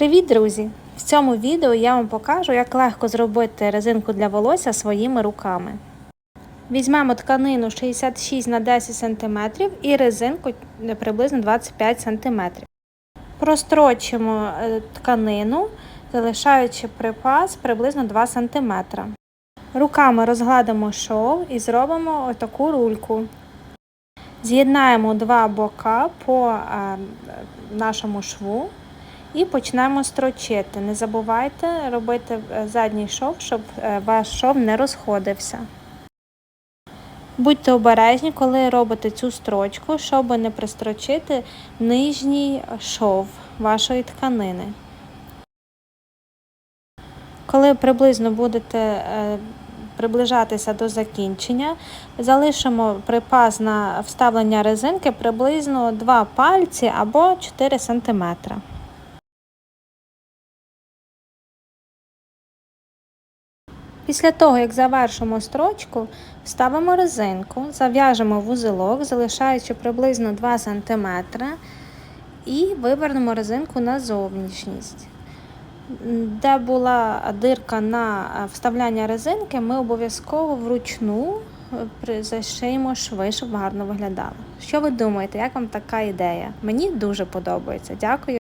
Привіт, друзі! В цьому відео я вам покажу, як легко зробити резинку для волосся своїми руками. Візьмемо тканину 66 на 10 см і резинку приблизно 25 см. Прострочимо е, тканину, залишаючи припас приблизно 2 см. Руками розгладимо шов і зробимо отаку рульку. З'єднаємо два бока по е, нашому шву і почнемо строчити. Не забувайте робити е, задній шов, щоб е, ваш шов не розходився. Будьте обережні, коли робите цю строчку, щоб не пристрочити нижній шов вашої тканини. Коли приблизно будете е, приближатися до закінчення, залишимо припас на вставлення резинки приблизно 2 пальці або 4 см. Після того, як завершимо строчку, вставимо резинку, зав'яжемо вузелок, залишаючи приблизно 2 см, і вивернемо резинку на зовнішність. Де була дирка на вставляння резинки, ми обов'язково вручну зашиємо шви, щоб гарно виглядало. Що ви думаєте, як вам така ідея? Мені дуже подобається. Дякую.